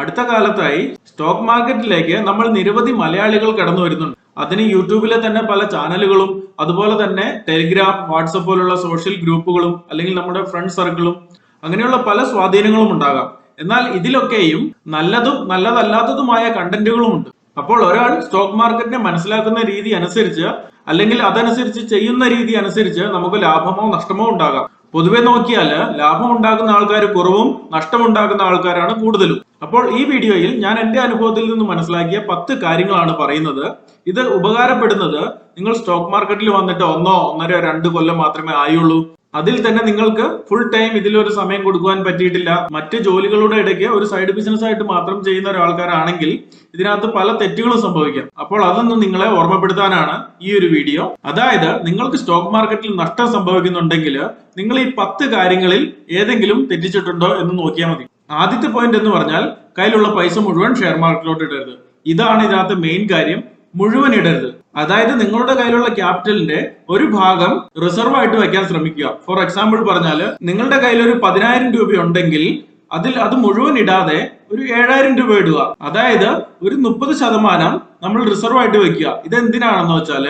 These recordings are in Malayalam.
അടുത്ത കാലത്തായി സ്റ്റോക്ക് മാർക്കറ്റിലേക്ക് നമ്മൾ നിരവധി മലയാളികൾ കടന്നു വരുന്നുണ്ട്. അതിന് യൂട്യൂബിലെ തന്നെ പല ചാനലുകളും അതുപോലെ തന്നെ ടെലിഗ്രാം വാട്സപ്പ് പോലുള്ള സോഷ്യൽ ഗ്രൂപ്പുകളും അല്ലെങ്കിൽ നമ്മുടെ ഫ്രണ്ട് സർക്കിളും അങ്ങനെയുള്ള പല സ്വാധീനങ്ങളും ഉണ്ടാകാം. എന്നാൽ ഇതിലൊക്കെയും നല്ലതും നല്ലതല്ലാത്തതുമായ കണ്ടന്റുകളും ഉണ്ട്. അപ്പോൾ ഒരാൾ സ്റ്റോക്ക് മാർക്കറ്റിനെ മനസ്സിലാക്കുന്ന രീതി അനുസരിച്ച് അല്ലെങ്കിൽ അതനുസരിച്ച് ചെയ്യുന്ന രീതി അനുസരിച്ച് നമുക്ക് ലാഭമോ നഷ്ടമോ ഉണ്ടാകാം. പൊതുവെ നോക്കിയാൽ ലാഭം ഉണ്ടാക്കുന്ന ആൾക്കാർ കുറവും നഷ്ടമുണ്ടാക്കുന്ന ആൾക്കാരാണ് കൂടുതലും. അപ്പോൾ ഈ വീഡിയോയിൽ ഞാൻ എന്റെ അനുഭവത്തിൽ നിന്ന് മനസ്സിലാക്കിയ പത്ത് കാര്യങ്ങളാണ് പറയുന്നത്. ഇത് ഉപകാരപ്പെടുന്നത് നിങ്ങൾ സ്റ്റോക്ക് മാർക്കറ്റിൽ വന്നിട്ട് ഒന്നോ ഒന്നര രണ്ട് കൊല്ലം മാത്രമേ ആയുള്ളൂ. അതിൽ തന്നെ നിങ്ങൾക്ക് ഫുൾ ടൈം ഇതിലൊരു സമയം കൊടുക്കുവാൻ പറ്റിയിട്ടില്ല. മറ്റ് ജോലികളുടെ ഇടയ്ക്ക് ഒരു സൈഡ് ബിസിനസ് ആയിട്ട് മാത്രം ചെയ്യുന്ന ഒരാൾക്കാരാണെങ്കിൽ ഇതിനകത്ത് പല തെറ്റുകളും സംഭവിക്കാം. അപ്പോൾ അതൊന്നും നിങ്ങളെ ഓർമ്മപ്പെടുത്താനാണ് ഈ ഒരു വീഡിയോ അതായത് നിങ്ങൾക്ക് സ്റ്റോക്ക് മാർക്കറ്റിൽ നഷ്ടം സംഭവിക്കുന്നുണ്ടെങ്കിൽ നിങ്ങൾ ഈ പത്ത് കാര്യങ്ങളിൽ ഏതെങ്കിലും തെറ്റിച്ചിട്ടുണ്ടോ എന്ന് നോക്കിയാൽ മതി. ആദ്യത്തെ പോയിന്റ് എന്ന് പറഞ്ഞാൽ കയ്യിലുള്ള പൈസ മുഴുവൻ ഷെയർ മാർക്കറ്റിലോട്ട് ഇടരുത്. ഇതാണ് ഇതിനകത്ത് മെയിൻ കാര്യം. മുഴുവൻ ഇടരുത്. അതായത് നിങ്ങളുടെ കയ്യിലുള്ള ക്യാപിറ്റലിന്റെ ഒരു ഭാഗം റിസർവ് ആയിട്ട് വെക്കാൻ ശ്രമിക്കുക. ഫോർ എക്സാമ്പിൾ പറഞ്ഞാൽ നിങ്ങളുടെ കയ്യിൽ ഒരു പതിനായിരം രൂപ ഉണ്ടെങ്കിൽ അതിൽ അത് മുഴുവൻ ഇടാതെ ഒരു ഏഴായിരം രൂപ ഇടുക. അതായത് ഒരു മുപ്പത് ശതമാനം നമ്മൾ റിസർവ് ആയിട്ട് വെക്കുക ഇത് എന്തിനാണെന്ന് വെച്ചാൽ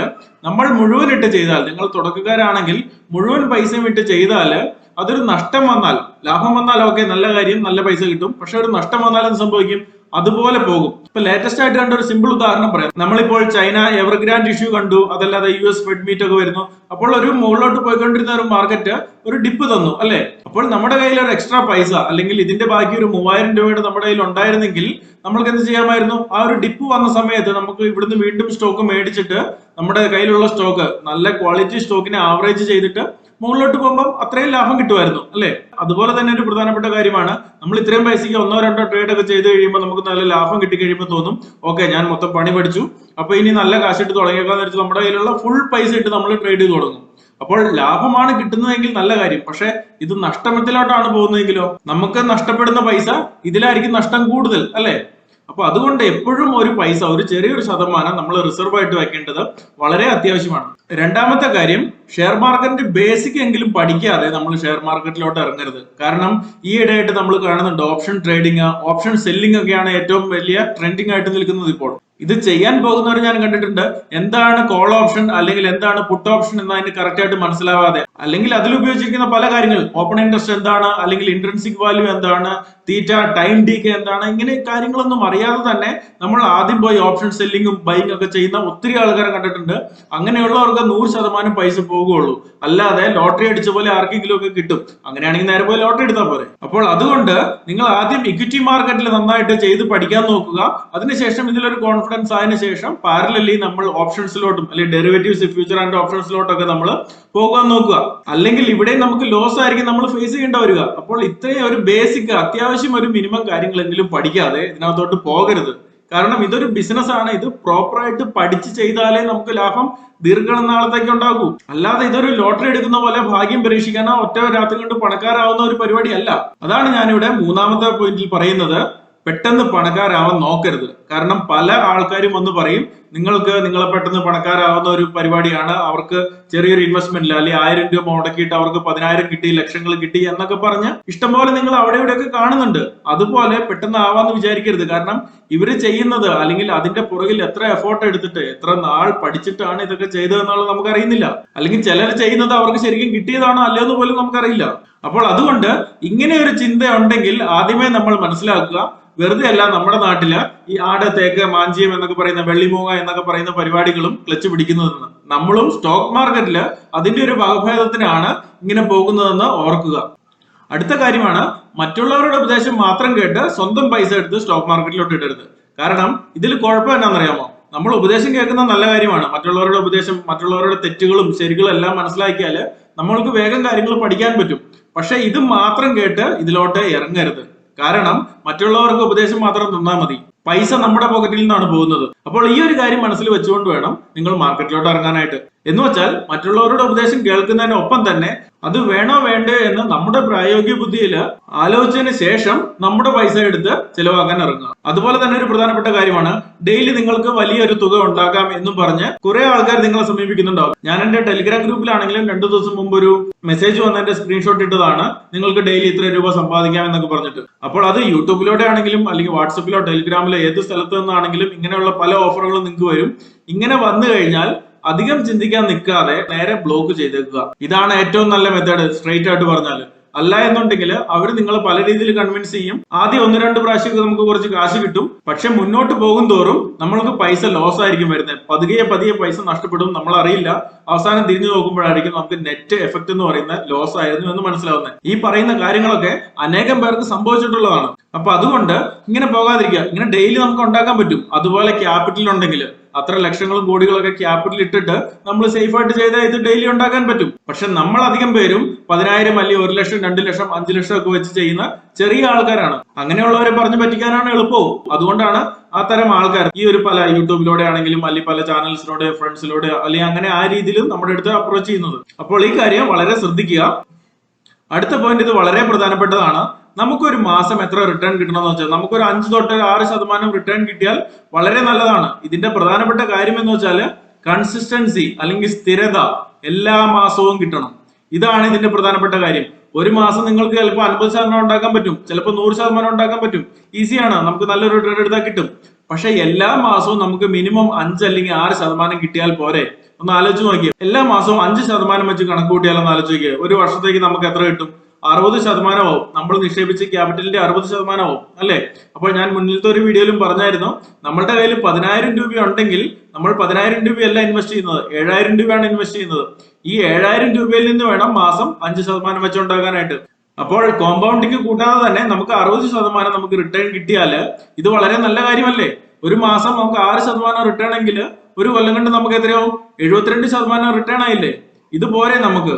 നമ്മൾ മുഴുവൻ ഇട്ട് ചെയ്താൽ നിങ്ങൾ തുടക്കക്കാരാണെങ്കിൽ മുഴുവൻ പൈസയും ഇട്ട് ചെയ്താൽ അതൊരു നഷ്ടം വന്നാൽ ലാഭം വന്നാൽ ഓക്കെ നല്ല കാര്യം നല്ല പൈസ കിട്ടും. പക്ഷെ ഒരു നഷ്ടം വന്നാൽ എന്ത് സംഭവിക്കും? അതുപോലെ പോകും. ഇപ്പൊ ലേറ്റസ്റ്റ് ആയിട്ട് കണ്ട ഒരു സിമ്പിൾ ഉദാഹരണം പറയാം. നമ്മളിപ്പോൾ ചൈന എവർഗ്രാൻഡ് ഇഷ്യൂ കണ്ടു അതല്ലാതെ യു എസ് ഫെഡ് മീറ്റ് ഒക്കെ വരുന്നു. അപ്പോൾ ഒരു മുകളിലോട്ട് പോയിക്കൊണ്ടിരുന്ന ഒരു മാർക്കറ്റ് ഒരു ഡിപ്പ് തന്നു അല്ലെ? അപ്പോൾ നമ്മുടെ കയ്യിൽ ഒരു എക്സ്ട്രാ പൈസ അല്ലെങ്കിൽ ഇതിന്റെ ബാക്കി ഒരു മൂവായിരം രൂപയുടെ നമ്മുടെ കയ്യിൽ ഉണ്ടായിരുന്നെങ്കിൽ നമ്മൾക്ക് എന്ത് ചെയ്യാമായിരുന്നു? ആ ഒരു ഡിപ്പ് വന്ന സമയത്ത് നമുക്ക് ഇവിടുന്ന് വീണ്ടും സ്റ്റോക്ക് മേടിച്ചിട്ട് നമ്മുടെ കയ്യിലുള്ള സ്റ്റോക്ക് നല്ല ക്വാളിറ്റി സ്റ്റോക്കിനെ ആവറേജ് ചെയ്തിട്ട് മുകളിലോട്ട് പോകുമ്പോൾ അത്രയും ലാഭം കിട്ടുമായിരുന്നു അല്ലേ? അതുപോലെ തന്നെ ഒരു പ്രധാനപ്പെട്ട കാര്യമാണ് നമ്മൾ ഇത്രയും പൈസയ്ക്ക് ഒന്നോ രണ്ടോ ട്രേഡ് ഒക്കെ ചെയ്ത് കഴിയുമ്പോൾ നമുക്ക് നല്ല ലാഭം കിട്ടി കഴിയുമ്പോൾ തോന്നും ഓക്കെ ഞാൻ മൊത്തം പണി പഠിച്ചു അപ്പൊ ഇനി നല്ല കാശിട്ട് തുടങ്ങിയേക്കാന്ന് വെച്ച് നമ്മുടെ കയ്യിലുള്ള ഫുൾ പൈസ ഇട്ട് നമ്മൾ ട്രേഡ് ചെയ്ത് തുടങ്ങും. അപ്പോൾ ലാഭമാണ് കിട്ടുന്നതെങ്കിൽ നല്ല കാര്യം പക്ഷെ ഇത് നഷ്ടത്തിലോട്ടാണ് പോകുന്നതെങ്കിലോ? നമുക്ക് നഷ്ടപ്പെടുന്ന പൈസ ഇതിലായിരിക്കും നഷ്ടം കൂടുതൽ അല്ലേ? അപ്പൊ അതുകൊണ്ട് എപ്പോഴും ഒരു പൈസ ഒരു ചെറിയൊരു ശതമാനം നമ്മൾ റിസർവ് ആയിട്ട് വെക്കേണ്ടത് വളരെ അത്യാവശ്യമാണ്. രണ്ടാമത്തെ കാര്യം ഷെയർ മാർക്കറ്റിന്റെ ബേസിക് എങ്കിലും പഠിക്കാതെ നമ്മൾ ഷെയർ മാർക്കറ്റിലോട്ട് ഇറങ്ങരുത്. കാരണം ഈ ഇടയായിട്ട് നമ്മൾ കാണുന്നുണ്ട് ഓപ്ഷൻ ട്രേഡിംഗ് ഓപ്ഷൻ സെല്ലിംഗ് ഒക്കെയാണ് ഏറ്റവും വലിയ ട്രെൻഡിങ് ആയിട്ട് നിൽക്കുന്നത് ഇപ്പോൾ. ഇത് ചെയ്യാൻ പോകുന്നവർ ഞാൻ കണ്ടിട്ടുണ്ട്. എന്താണ് കോൾ ഓപ്ഷൻ അല്ലെങ്കിൽ എന്താണ് പുട്ട് ഓപ്ഷൻ എന്നതിന് കറക്റ്റ് ആയിട്ട് മനസ്സിലാവാതെ അല്ലെങ്കിൽ അതിൽ ഉപയോഗിച്ചിരിക്കുന്ന പല കാര്യങ്ങൾ. ഓപ്പൺ ഇൻട്രസ്റ്റ് എന്താണ്? അല്ലെങ്കിൽ ഇൻട്രൻസിക് വാല്യൂ എന്താണ്? തീറ്റ ടൈം ഡീക്ക് എന്താണ്? ഇങ്ങനെ കാര്യങ്ങളൊന്നും അറിയാതെ തന്നെ നമ്മൾ ആദ്യം പോയി ഓപ്ഷൻ സെല്ലിങ്ങും ബൈങ് ഒക്കെ ചെയ്യുന്ന ഒത്തിരി ആൾക്കാരെ കണ്ടിട്ടുണ്ട്. അങ്ങനെയുള്ളവർക്ക് നൂറ് ശതമാനം പൈസ പോകുള്ളൂ അല്ലാതെ ലോട്ടറി അടിച്ച പോലെ ആർക്കെങ്കിലും ഒക്കെ കിട്ടും. അങ്ങനെയാണെങ്കിൽ നേരെ പോയി ലോട്ടറി എടുത്താൽ പോരെ. അപ്പോൾ അതുകൊണ്ട് നിങ്ങൾ ആദ്യം ഇക്വിറ്റി മാർക്കറ്റിൽ നന്നായിട്ട് ചെയ്ത് പഠിക്കാൻ നോക്കുക. അതിനുശേഷം ഇതിലൊരു കോൺഫിഡൻസ് ആയതിനു ശേഷം പാരലലി നമ്മൾ ഓപ്ഷൻസിലോട്ടും അല്ലെങ്കിൽ ഡെറിവേറ്റീവ്സ് ഫ്യൂച്ചർ ആൻഡ് ഓപ്ഷൻസിലോട്ടൊക്കെ നമ്മൾ പോകാൻ നോക്കുക. അല്ലെങ്കിൽ ഇവിടെ നമുക്ക് ലോസ് ആയിരിക്കും നമ്മൾ ഫേസ് ചെയ്യേണ്ട വരിക. അപ്പോൾ ഇത്രയും ഒരു ബേസിക് അത്യാവശ്യം ഒരു മിനിമം കാര്യങ്ങളെങ്കിലും പഠിക്കാതെ ഇതിനകത്തോട്ട് പോകരുത്. കാരണം ഇതൊരു ബിസിനസ് ആണ്. ഇത് പ്രോപ്പറായിട്ട് പഠിച്ച് ചെയ്താലേ നമുക്ക് ലാഭം ദീർഘനാളത്തേക്ക് ഉണ്ടാകൂ. അല്ലാതെ ഇതൊരു ലോട്ടറി എടുക്കുന്ന പോലെ ഭാഗ്യം പരീക്ഷിക്കാനോ ഒറ്റ രാത്രി കൊണ്ട് പണക്കാരാവുന്ന ഒരു പരിപാടി അല്ല അതാണ് ഞാനിവിടെ മൂന്നാമത്തെ പോയിന്റിൽ പറയുന്നത്. പെട്ടെന്ന് പണക്കാരാവാൻ നോക്കരുത്. കാരണം പല ആൾക്കാരും വന്ന് പറയും നിങ്ങൾക്ക് നിങ്ങളെ പെട്ടെന്ന് പണക്കാരാവുന്ന ഒരു പരിപാടിയാണ്. അവർക്ക് ചെറിയൊരു ഇൻവെസ്റ്റ്മെന്റിൽ അല്ലെങ്കിൽ ആയിരം രൂപ മുടക്കിയിട്ട് അവർക്ക് പതിനായിരം കിട്ടി ലക്ഷങ്ങൾ കിട്ടി എന്നൊക്കെ പറഞ്ഞ് ഇഷ്ടംപോലെ നിങ്ങൾ അവിടെ ഇവിടെയൊക്കെ കാണുന്നുണ്ട്. അതുപോലെ പെട്ടെന്ന് ആവാന്ന് വിചാരിക്കരുത്. കാരണം ഇവർ ചെയ്യുന്നത് അല്ലെങ്കിൽ അതിന്റെ പുറകിൽ എത്ര എഫോർട്ട് എടുത്തിട്ട് എത്ര നാൾ പഠിച്ചിട്ടാണ് ഇതൊക്കെ ചെയ്തതെന്നുള്ളത് നമുക്ക് അറിയുന്നില്ല അല്ലെങ്കിൽ ചിലർ ചെയ്യുന്നത് അവർക്ക് ശരിക്കും കിട്ടിയതാണോ അല്ലയോ എന്ന് പോലും നമുക്കറിയില്ല. അപ്പോൾ അതുകൊണ്ട് ഇങ്ങനെ ഒരു ചിന്ത ഉണ്ടെങ്കിൽ ആദ്യമേ നമ്മൾ മനസ്സിലാക്കുക വെറുതെ അല്ല നമ്മുടെ നാട്ടിൽ ഈ ആട് തേക്ക് മാഞ്ചിയം എന്നൊക്കെ പറയുന്ന വെള്ളിമൂങ്ങ എന്നൊക്കെ പറയുന്ന പരിപാടികളും ക്ലച്ച് പിടിക്കുന്നതെന്ന്. നമ്മളും സ്റ്റോക്ക് മാർക്കറ്റിൽ അതിന്റെ ഒരു വകഭേദത്തിനാണ് ഇങ്ങനെ പോകുന്നതെന്ന് ഓർക്കുക. അടുത്ത കാര്യമാണ് മറ്റുള്ളവരുടെ ഉപദേശം മാത്രം കേട്ട് സ്വന്തം പൈസ എടുത്ത് സ്റ്റോക്ക് മാർക്കറ്റിലോട്ട് ഇടരുത്. കാരണം ഇതിൽ കുഴപ്പം എന്നാണെന്നറിയാമോ നമ്മൾ ഉപദേശം കേൾക്കുന്ന നല്ല കാര്യമാണ്. മറ്റുള്ളവരുടെ ഉപദേശം മറ്റുള്ളവരുടെ തെറ്റുകളും ശരികളും എല്ലാം മനസ്സിലാക്കിയാൽ നമ്മൾക്ക് വേഗം കാര്യങ്ങൾ പഠിക്കാൻ പറ്റും. പക്ഷെ ഇത് മാത്രം കേട്ട് ഇതിലോട്ട് ഇറങ്ങരുത്. കാരണം മറ്റുള്ളവർക്ക് ഉപദേശം മാത്രം തന്നാൽ മതി. പൈസ നമ്മുടെ പോക്കറ്റിൽ നിന്നാണ് പോകുന്നത്. അപ്പോൾ ഈ ഒരു കാര്യം മനസ്സിൽ വെച്ചുകൊണ്ട് വേണം നിങ്ങൾ മാർക്കറ്റിലോട്ട് ഇറങ്ങാനായിട്ട്. എന്ന് വെച്ചാൽ മറ്റുള്ളവരുടെ ഉപദേശം കേൾക്കുന്നതിനൊപ്പം തന്നെ അത് വേണോ വേണ്ടേ എന്ന് നമ്മുടെ പ്രായോഗിക ബുദ്ധിയിൽ ആലോചിച്ചതിന് ശേഷം നമ്മുടെ പൈസ എടുത്ത് ചിലവാക്കാൻ ഇറങ്ങുക. അതുപോലെ തന്നെ ഒരു പ്രധാനപ്പെട്ട കാര്യമാണ് ഡെയിലി നിങ്ങൾക്ക് വലിയൊരു തുക ഉണ്ടാക്കാം എന്നും പറഞ്ഞ് കുറെ ആൾക്കാർ നിങ്ങളെ സമീപിക്കുന്നുണ്ടാവും. ഞാൻ എന്റെ ടെലിഗ്രാം ഗ്രൂപ്പിലാണെങ്കിലും രണ്ടു ദിവസം മുമ്പ് ഒരു മെസ്സേജ് വന്നതിന്റെ സ്ക്രീൻഷോട്ട് ഇട്ടതാണ് നിങ്ങൾക്ക് ഡെയിലി ഇത്ര രൂപ സമ്പാദിക്കാം എന്നൊക്കെ പറഞ്ഞിട്ട്. അപ്പോൾ അത് യൂട്യൂബിലൂടെ ആണെങ്കിലും അല്ലെങ്കിൽ വാട്സപ്പിലോ ടെലിഗ്രാമിലോ ഏത് സ്ഥലത്ത് നിന്നാണെങ്കിലും ഇങ്ങനെയുള്ള പല ഓഫറുകളും നിങ്ങൾക്ക് വരും. ഇങ്ങനെ വന്നു കഴിഞ്ഞാൽ അധികം ചിന്തിക്കാൻ നിൽക്കാതെ നേരെ ബ്ലോക്ക് ചെയ്തേക്കുക. ഇതാണ് ഏറ്റവും നല്ല മെത്തേഡ് സ്ട്രെയിറ്റ് ആയിട്ട് പറഞ്ഞാൽ അല്ല എന്നുണ്ടെങ്കിൽ അവർ നിങ്ങളെ പല രീതിയിൽ കൺവിൻസ് ചെയ്യും. ആദ്യം ഒന്ന് രണ്ട് പ്രാവശ്യം നമുക്ക് കുറച്ച് കാശ് കിട്ടും. പക്ഷെ മുന്നോട്ട് പോകും തോറും നമ്മൾക്ക് പൈസ ലോസ് ആയിരിക്കും വരുന്നത്. പതുക്കെ പതിയെ പൈസ നഷ്ടപ്പെടും നമ്മൾ അറിയില്ല. അവസാനം തിരിഞ്ഞു നോക്കുമ്പോഴായിരിക്കും നമുക്ക് നെറ്റ് എഫക്ട് എന്ന് പറയുന്ന ലോസ് ആയിരുന്നു എന്ന് മനസ്സിലാവുന്നത്. ഈ പറയുന്ന കാര്യങ്ങളൊക്കെ അനേകം പേർക്ക് സംഭവിച്ചിട്ടുള്ളതാണ്. അപ്പൊ അതുകൊണ്ട് ഇങ്ങനെ പോകാതിരിക്കുക. ഇങ്ങനെ ഡെയിലി നമുക്ക് ഉണ്ടാക്കാൻ പറ്റും. അതുപോലെ ക്യാപിറ്റൽ ഉണ്ടെങ്കിൽ അത്ര ലക്ഷങ്ങളും കോടികളൊക്കെ ക്യാപിറ്റൽ ഇട്ടിട്ട് നമ്മൾ സേഫ് ആയിട്ട് ചെയ്താൽ ഇത് ഡെയിലി ഉണ്ടാക്കാൻ പറ്റും. പക്ഷെ നമ്മൾ അധികം പേരും പതിനായിരം അല്ലെങ്കിൽ ഒരു ലക്ഷം രണ്ട് ലക്ഷം അഞ്ചു ലക്ഷം ഒക്കെ വെച്ച് ചെയ്യുന്ന ചെറിയ ആൾക്കാരാണ്. അങ്ങനെയുള്ളവരെ പറഞ്ഞു പറ്റിക്കാനാണ് എളുപ്പവും അതുകൊണ്ടാണ് ആ ആൾക്കാർ ഈ ഒരു പല യൂട്യൂബിലൂടെ ആണെങ്കിലും അല്ലെങ്കിൽ പല ചാനൽസിലൂടെ ഫ്രണ്ട്സിലൂടെ അല്ലെങ്കിൽ അങ്ങനെ ആ രീതിയിലും നമ്മുടെ അടുത്ത് അപ്രോച്ച് ചെയ്യുന്നത്. അപ്പോൾ ഈ കാര്യം വളരെ ശ്രദ്ധിക്കുക. അടുത്ത പോയിന്റ് ഇത് വളരെ പ്രധാനപ്പെട്ടതാണ്. നമുക്കൊരു മാസം എത്ര റിട്ടേൺ കിട്ടണം എന്ന് വെച്ചാൽ നമുക്കൊരു അഞ്ച് തൊട്ട് ആറ് ശതമാനം റിട്ടേൺ കിട്ടിയാൽ വളരെ നല്ലതാണ്. ഇതിന്റെ പ്രധാനപ്പെട്ട കാര്യം എന്ന് വെച്ചാൽ കൺസിസ്റ്റൻസി അല്ലെങ്കിൽ സ്ഥിരത എല്ലാ മാസവും കിട്ടണം. ഇതാണ് ഇതിന്റെ പ്രധാനപ്പെട്ട കാര്യം. ഒരു മാസം നിങ്ങൾക്ക് ചിലപ്പോൾ അൻപത് ശതമാനം ഉണ്ടാക്കാൻ പറ്റും ചിലപ്പോൾ നൂറ് ശതമാനം ഉണ്ടാക്കാൻ പറ്റും. ഈസിയാണ് നമുക്ക് നല്ലൊരു റിട്ടേൺ എടുത്താൽ കിട്ടും. പക്ഷെ എല്ലാ മാസവും നമുക്ക് മിനിമം അഞ്ച് അല്ലെങ്കിൽ ആറ് ശതമാനം കിട്ടിയാൽ പോരെ? ഒന്ന് ആലോചിച്ച് നോക്കിയേ. എല്ലാ മാസവും അഞ്ച് ശതമാനം വെച്ച് കണക്ക് കൂട്ടിയാലൊന്ന് ആലോചിക്കുക ഒരു വർഷത്തേക്ക് നമുക്ക് എത്ര കിട്ടും? അറുപത് ശതമാനമാവും. നമ്മൾ നിക്ഷേപിച്ച ക്യാപിറ്റലിന്റെ അറുപത് ശതമാനമാവും അല്ലെ? അപ്പോൾ ഞാൻ മുന്നിലത്തെ ഒരു വീഡിയോയിലും പറഞ്ഞായിരുന്നു നമ്മളുടെ കയ്യിൽ പതിനായിരം രൂപ ഉണ്ടെങ്കിൽ നമ്മൾ പതിനായിരം രൂപയല്ല ഇൻവെസ്റ്റ് ചെയ്യുന്നത് ഏഴായിരം രൂപയാണ് ഇൻവെസ്റ്റ് ചെയ്യുന്നത്. ഈ ഏഴായിരം രൂപയിൽ നിന്ന് വേണം മാസം അഞ്ച് ശതമാനം വെച്ച് ഉണ്ടാക്കാനായിട്ട് അപ്പോൾ കോമ്പൗണ്ടിങ് കൂട്ടാതെ തന്നെ നമുക്ക് അറുപത് ശതമാനം നമുക്ക് റിട്ടേൺ കിട്ടിയാൽ ഇത് വളരെ നല്ല കാര്യമല്ലേ? ഒരു മാസം നമുക്ക് ആറ് ശതമാനം റിട്ടേൺ എങ്കിൽ ഒരു കൊല്ലം കൊണ്ട് നമുക്ക് എത്രയാവും? എഴുപത്തിരണ്ട് ശതമാനം റിട്ടേൺ ആയില്ലേ? ഇതുപോലെ നമുക്ക്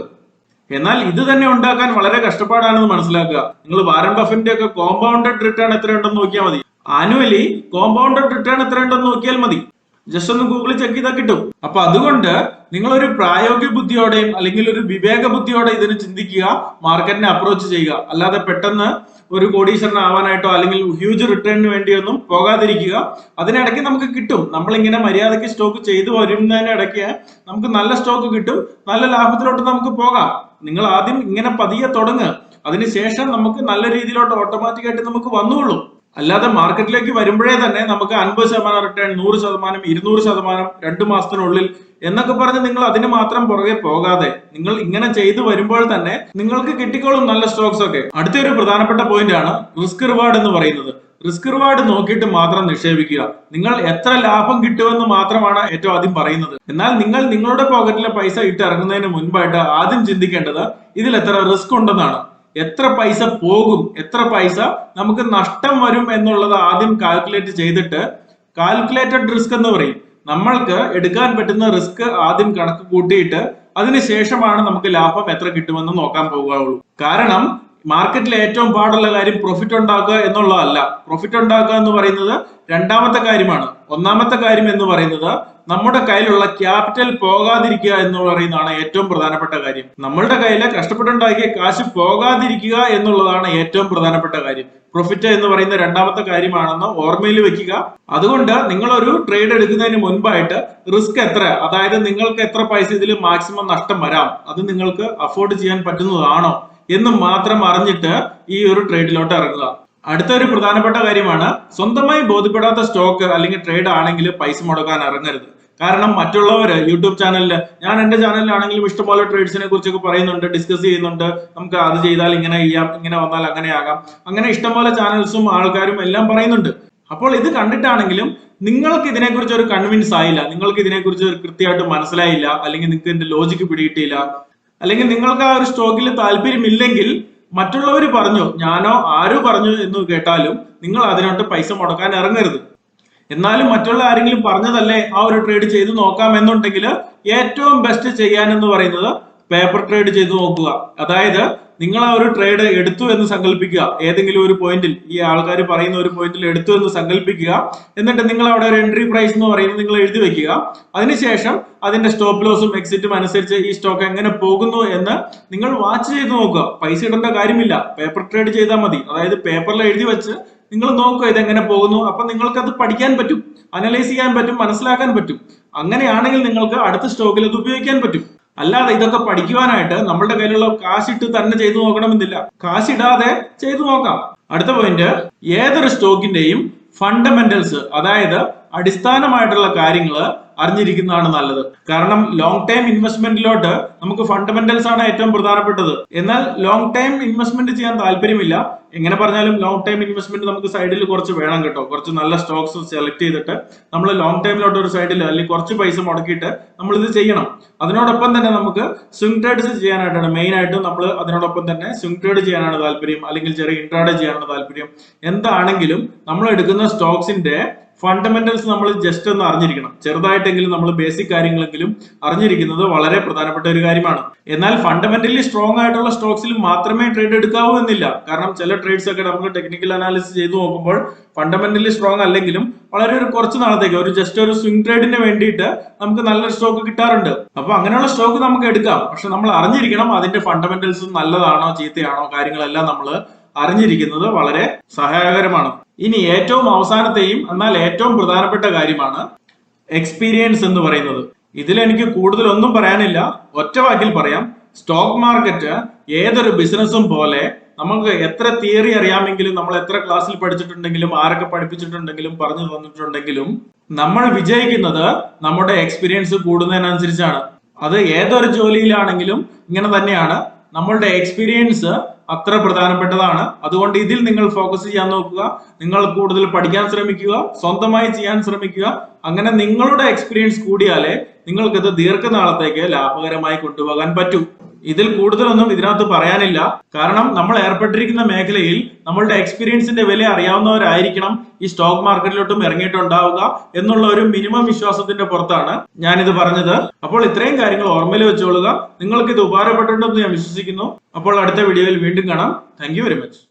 എന്നാൽ ഇത് തന്നെ ഉണ്ടാക്കാൻ വളരെ കഷ്ടപ്പാടാണെന്ന് മനസ്സിലാക്കുക. നിങ്ങൾ വാരൻ ബഫിന്റെ ഒക്കെ കോമ്പൗണ്ടഡ് റിട്ടേൺ എത്ര ഉണ്ടെന്ന് നോക്കിയാൽ മതി. ആനുവലി കോമ്പൗണ്ടഡ് റിട്ടേൺ എത്ര ഉണ്ടെന്ന് നോക്കിയാൽ മതി. ജസ്റ്റ് ഒന്ന് ഗൂഗിൾ ചെക്ക് ചെയ്താൽ കിട്ടും. അപ്പൊ അതുകൊണ്ട് നിങ്ങൾ ഒരു പ്രായോഗിക ബുദ്ധിയോടെയും അല്ലെങ്കിൽ ഒരു വിവേക ബുദ്ധിയോടെ ഇതിന് ചിന്തിക്കുക മാർക്കറ്റിനെ അപ്രോച്ച് ചെയ്യുക. അല്ലാതെ പെട്ടെന്ന് ഒരു കോടീശ്വരൻ ആവാനായിട്ടോ അല്ലെങ്കിൽ ഹ്യൂജ് റിട്ടേണിന് വേണ്ടിയൊന്നും പോകാതിരിക്കുക. അതിനിടയ്ക്ക് നമുക്ക് കിട്ടും. നമ്മളിങ്ങനെ മര്യാദയ്ക്ക് സ്റ്റോക്ക് ചെയ്തു വരുന്നതിനിടയ്ക്ക് നമുക്ക് നല്ല സ്റ്റോക്ക് കിട്ടും. നല്ല ലാഭത്തിലോട്ട് നമുക്ക് പോകാം. നിങ്ങൾ ആദ്യം ഇങ്ങനെ പതിയെ തുടങ്ങുക അതിനുശേഷം നമുക്ക് നല്ല രീതിയിലോട്ട് ഓട്ടോമാറ്റിക് ആയിട്ട് നമുക്ക് വന്നോളും. അല്ലാതെ മാർക്കറ്റിലേക്ക് വരുമ്പോഴേ തന്നെ നമുക്ക് അൻപത് ശതമാനം റിട്ടേൺ നൂറ് ശതമാനം ഇരുന്നൂറ് ശതമാനം രണ്ടു മാസത്തിനുള്ളിൽ എന്നൊക്കെ പറഞ്ഞ് നിങ്ങൾ അതിന് മാത്രം പുറകെ പോകാതെ നിങ്ങൾ ഇങ്ങനെ ചെയ്തു വരുമ്പോൾ തന്നെ നിങ്ങൾക്ക് കിട്ടിക്കോളും നല്ല സ്റ്റോക്സ് ഒക്കെ. അടുത്തൊരു പ്രധാനപ്പെട്ട പോയിന്റ് ആണ് റിസ്ക് റിവാർഡ് എന്ന് പറയുന്നത്. റിസ്ക് റിവാർഡ് നോക്കിയിട്ട് മാത്രം നിക്ഷേപിക്കുക. നിങ്ങൾ എത്ര ലാഭം കിട്ടുമെന്ന് മാത്രമാണ് ഏറ്റവും ആദ്യം പറയുന്നത്. എന്നാൽ നിങ്ങൾ നിങ്ങളുടെ പോക്കറ്റിലെ പൈസ ഇട്ട് ഇറങ്ങുന്നതിന് മുൻപായിട്ട് ആദ്യം ചിന്തിക്കേണ്ടത് ഇതിൽ എത്ര റിസ്ക് ഉണ്ടെന്നാണ്. എത്ര പൈസ പോകും എത്ര പൈസ നമുക്ക് നഷ്ടം വരും എന്നുള്ളത് ആദ്യം കാൽക്കുലേറ്റ് ചെയ്തിട്ട് കാൽക്കുലേറ്റഡ് റിസ്ക് എന്ന് പറയും. നമ്മൾക്ക് എടുക്കാൻ പറ്റുന്ന റിസ്ക് ആദ്യം കണക്ക് കൂട്ടിയിട്ട് അതിനുശേഷമാണ് നമുക്ക് ലാഭം എത്ര കിട്ടുമെന്ന് നോക്കാൻ പോകുകയുള്ളൂ കാരണം മാർക്കറ്റിൽ ഏറ്റവും പാടുള്ള കാര്യം പ്രോഫിറ്റ് ഉണ്ടാക്കുക എന്നുള്ളതല്ല. പ്രോഫിറ്റ് ഉണ്ടാക്കുക എന്ന് പറയുന്നത് രണ്ടാമത്തെ കാര്യമാണ്. ഒന്നാമത്തെ കാര്യം എന്ന് പറയുന്നത് നമ്മുടെ കയ്യിലുള്ള ക്യാപിറ്റൽ പോകാതിരിക്കുക എന്ന് പറയുന്നതാണ് ഏറ്റവും പ്രധാനപ്പെട്ട കാര്യം. നമ്മളുടെ കയ്യിൽ കഷ്ടപ്പെട്ടുണ്ടാക്കിയ കാശ് പോകാതിരിക്കുക എന്നുള്ളതാണ് ഏറ്റവും പ്രധാനപ്പെട്ട കാര്യം. പ്രോഫിറ്റ് എന്ന് പറയുന്ന രണ്ടാമത്തെ കാര്യമാണെന്ന് ഓർമ്മയിൽ വെക്കുക. അതുകൊണ്ട് നിങ്ങൾ ഒരു ട്രേഡ് എടുക്കുന്നതിന് മുൻപായിട്ട് റിസ്ക് എത്ര? അതായത് നിങ്ങൾക്ക് എത്ര പൈസ ഇതിൽ മാക്സിമം നഷ്ടം വരാം? അത് നിങ്ങൾക്ക് അഫോർഡ് ചെയ്യാൻ പറ്റുന്നതാണോ? എന്ന് മാത്രം അറിഞ്ഞിട്ട് ഈ ഒരു ട്രേഡിലോട്ട് ഇറങ്ങുക. അടുത്ത ഒരു പ്രധാനപ്പെട്ട കാര്യമാണ് സ്വന്തമായി ബോധ്യപ്പെടാത്ത സ്റ്റോക്ക് അല്ലെങ്കിൽ ട്രേഡ് ആണെങ്കിൽ പൈസ മുടക്കാൻ ഇറങ്ങരുത്. കാരണം മറ്റുള്ളവർ യൂട്യൂബ് ചാനലിൽ ഞാൻ എന്റെ ചാനലിലാണെങ്കിലും ഇഷ്ടംപോലെ ട്രേഡ്സിനെ കുറിച്ചൊക്കെ പറയുന്നുണ്ട് ഡിസ്കസ് ചെയ്യുന്നുണ്ട്. നമുക്ക് അത് ചെയ്താൽ ഇങ്ങനെ ചെയ്യാം ഇങ്ങനെ വന്നാൽ അങ്ങനെ ആകാം. അങ്ങനെ ഇഷ്ടംപോലെ ചാനൽസും ആൾക്കാരും എല്ലാം പറയുന്നുണ്ട്. അപ്പോൾ ഇത് കണ്ടിട്ടാണെങ്കിലും നിങ്ങൾക്ക് ഇതിനെക്കുറിച്ച് ഒരു കൺവിൻസ് ആയില്ല. നിങ്ങൾക്ക് ഇതിനെക്കുറിച്ച് കൃത്യമായിട്ട് മനസ്സിലായില്ല. അല്ലെങ്കിൽ നിങ്ങൾക്ക് ഇതിന്റെ ലോജിക്ക് പിടിയിട്ടില്ല അല്ലെങ്കിൽ നിങ്ങൾക്ക് ആ ഒരു സ്റ്റോക്കിൽ താല്പര്യമില്ലെങ്കിൽ മറ്റുള്ളവർ പറഞ്ഞു ഞാനോ ആരോ പറഞ്ഞു എന്ന് കേട്ടാലും നിങ്ങൾ അതിനോട്ട് പൈസ മുടക്കാൻ ഇറങ്ങരുത്. എന്നാലും മറ്റുള്ള ആരെങ്കിലും പറഞ്ഞതല്ലേ ആ ഒരു ട്രേഡ് ചെയ്ത് നോക്കാം എന്നുണ്ടെങ്കിൽ ഏറ്റവും ബെസ്റ്റ് ചെയ്യാൻ എന്ന് പറയുന്നത് പേപ്പർ ട്രേഡ് ചെയ്ത് നോക്കുക. അതായത് നിങ്ങൾ ആ ഒരു ട്രേഡ് എടുത്തു എന്ന് സങ്കല്പിക്കുക ഏതെങ്കിലും ഒരു പോയിന്റിൽ ഈ ആൾക്കാർ പറയുന്ന ഒരു പോയിന്റിൽ എടുത്തു എന്ന് സങ്കല്പിക്കുക എന്നിട്ട് നിങ്ങൾ അവിടെ ഒരു എൻട്രി പ്രൈസ് എന്ന് പറയുന്നത് നിങ്ങൾ എഴുതി വെക്കുക. അതിനുശേഷം അതിന്റെ സ്റ്റോപ്പ് ലോസും എക്സിറ്റും അനുസരിച്ച് ഈ സ്റ്റോക്ക് എങ്ങനെ പോകുന്നു എന്ന് നിങ്ങൾ വാച്ച് ചെയ്ത് നോക്കുക. പൈസ ഇടേണ്ട കാര്യമില്ല. പേപ്പർ ട്രേഡ് ചെയ്താൽ മതി. അതായത് പേപ്പറിൽ എഴുതി വെച്ച് നിങ്ങൾ നോക്കുക ഇതെങ്ങനെ പോകുന്നു. അപ്പൊ നിങ്ങൾക്ക് അത് പഠിക്കാൻ പറ്റും. അനലൈസ് ചെയ്യാൻ പറ്റും. മനസ്സിലാക്കാൻ പറ്റും. അങ്ങനെയാണെങ്കിൽ നിങ്ങൾക്ക് അടുത്ത സ്റ്റോക്കിൽ അത് ഉപയോഗിക്കാൻ പറ്റും. അല്ലാതെ ഇതൊക്കെ പഠിക്കുവാനായിട്ട് നമ്മളുടെ കയ്യിലുള്ള കാശിട്ട് തന്നെ ചെയ്തു നോക്കണമെന്നില്ല. കാശിടാതെ ചെയ്തു നോക്കാം. അടുത്ത പോയിന്റ് ഏതൊരു സ്റ്റോക്കിന്റെയും ഫണ്ടമെന്റൽസ് അതായത് അടിസ്ഥാനമായിട്ടുള്ള കാര്യങ്ങൾ അറിഞ്ഞിരിക്കുന്നതാണ് നല്ലത്. കാരണം ലോങ് ടൈം ഇൻവെസ്റ്റ്മെന്റിലോട്ട് നമുക്ക് ഫണ്ടമെന്റൽസ് ആണ് ഏറ്റവും പ്രധാനപ്പെട്ടത്. എന്നാൽ ലോങ് ടൈം ഇൻവെസ്റ്റ്മെന്റ് ചെയ്യാൻ താല്പര്യമില്ല. എങ്ങനെ പറഞ്ഞാലും ലോങ് ടൈം ഇൻവെസ്റ്റ്മെന്റ് നമുക്ക് സൈഡിൽ കുറച്ച് വേണം കേട്ടോ. കുറച്ച് നല്ല സ്റ്റോക്സ് സെലക്ട് ചെയ്തിട്ട് നമ്മൾ ലോങ് ടൈമിലോട്ട് ഒരു സൈഡിൽ അല്ലെങ്കിൽ കുറച്ച് പൈസ മുടക്കിയിട്ട് നമ്മൾ ഇത് ചെയ്യണം. അതിനോടൊപ്പം തന്നെ നമുക്ക് സ്വിംഗ് ട്രേഡ്സ് ചെയ്യാനായിട്ടാണ് മെയിൻ ആയിട്ട് നമ്മൾ അതിനോടൊപ്പം തന്നെ സ്വിംഗ് ട്രേഡ് ചെയ്യാനാണ് താല്പര്യം. അല്ലെങ്കിൽ ചെറിയ ഇൻട്രാഡേ ചെയ്യാനാണ് താല്പര്യം. എന്താണെങ്കിലും നമ്മൾ എടുക്കുന്ന സ്റ്റോക്സിന്റെ ഫണ്ടമെന്റൽസ് നമ്മൾ ജസ്റ്റ് ഒന്ന് അറിഞ്ഞിരിക്കണം. ചെറുതായിട്ടെങ്കിലും നമ്മൾ ബേസിക് കാര്യങ്ങളെങ്കിലും അറിഞ്ഞിരിക്കുന്നത് വളരെ പ്രധാനപ്പെട്ട ഒരു കാര്യമാണ്. എന്നാൽ ഫണ്ടമെന്റലി സ്ട്രോങ് ആയിട്ടുള്ള സ്റ്റോക്സിൽ മാത്രമേ ട്രേഡ് എടുക്കാവൂ എന്നില്ല. കാരണം ചില ട്രേഡ്സ് ഒക്കെ നമുക്ക് ടെക്നിക്കൽ അനാലിസിസ് ചെയ്തു നോക്കുമ്പോൾ ഫണ്ടമെന്റലി സ്ട്രോങ് അല്ലെങ്കിലും വളരെ ഒരു കുറച്ച് നാളത്തേക്ക് ഒരു ജസ്റ്റ് ഒരു സ്വിംഗ് ട്രേഡിന് വേണ്ടിയിട്ട് നമുക്ക് നല്ലൊരു സ്റ്റോക്ക് കിട്ടാറുണ്ട്. അപ്പൊ അങ്ങനെയുള്ള സ്റ്റോക്ക് നമുക്ക് എടുക്കാം. പക്ഷെ നമ്മൾ അറിഞ്ഞിരിക്കണം അതിന്റെ ഫണ്ടമെന്റൽസ് നല്ലതാണോ ചീത്തയാണോ കാര്യങ്ങളെല്ലാം നമ്മൾ അറിഞ്ഞിരിക്കുന്നത് വളരെ സഹായകരമാണ്. ഇനി ഏറ്റവും അവസാനത്തെയും എന്നാൽ ഏറ്റവും പ്രധാനപ്പെട്ട കാര്യമാണ് എക്സ്പീരിയൻസ് എന്ന് പറയുന്നത്. ഇതിൽ എനിക്ക് കൂടുതലൊന്നും പറയാനില്ല. ഒറ്റ വാക്കിൽ പറയാം. സ്റ്റോക്ക് മാർക്കറ്റ് ഏതൊരു ബിസിനസ്സും പോലെ നമുക്ക് എത്ര തിയറി അറിയാമെങ്കിലും നമ്മൾ എത്ര ക്ലാസ്സിൽ പഠിച്ചിട്ടുണ്ടെങ്കിലും ആരൊക്കെ പഠിപ്പിച്ചിട്ടുണ്ടെങ്കിലും പറഞ്ഞു തന്നിട്ടുണ്ടെങ്കിലും നമ്മൾ വിജയിക്കുന്നത് നമ്മുടെ എക്സ്പീരിയൻസ് കൂടുന്നതിനനുസരിച്ചാണ്. അത് ഏതൊരു ജോലിയിലാണെങ്കിലും ഇങ്ങനെ തന്നെയാണ്. നമ്മളുടെ എക്സ്പീരിയൻസ് അത്ര പ്രധാനപ്പെട്ടതാണ്. അതുകൊണ്ട് ഇതിൽ നിങ്ങൾ ഫോക്കസ് ചെയ്യാൻ നോക്കുക. നിങ്ങൾ കൂടുതൽ പഠിക്കാൻ ശ്രമിക്കുക. സ്വന്തമായി ചെയ്യാൻ ശ്രമിക്കുക. അങ്ങനെ നിങ്ങളുടെ എക്സ്പീരിയൻസ് കൂടിയാലേ നിങ്ങൾക്കിത് ദീർഘനാളത്തേക്ക് ലാഭകരമായി കൊണ്ടുപോകാൻ പറ്റൂ. ഇതിൽ കൂടുതലൊന്നും ഇതിനകത്ത് പറയാനില്ല. കാരണം നമ്മൾ ഏർപ്പെട്ടിരിക്കുന്ന മേഖലയിൽ നമ്മളുടെ എക്സ്പീരിയൻസിന്റെ വില അറിയാവുന്നവരായിരിക്കണം ഈ സ്റ്റോക്ക് മാർക്കറ്റിലോട്ടും ഇറങ്ങിയിട്ടുണ്ടാവുക എന്നുള്ള ഒരു മിനിമം വിശ്വാസത്തിന്റെ പുറത്താണ് ഞാനിത് പറഞ്ഞത്. അപ്പോൾ ഇത്രയും കാര്യങ്ങൾ ഓർമ്മയിൽ വെച്ചോളുക. നിങ്ങൾക്ക് ഇത് ഉപകാരപ്പെട്ടിട്ടുണ്ടെന്ന് ഞാൻ വിശ്വസിക്കുന്നു. അപ്പോൾ അടുത്ത വീഡിയോയിൽ വീണ്ടും കാണാം. Thank very much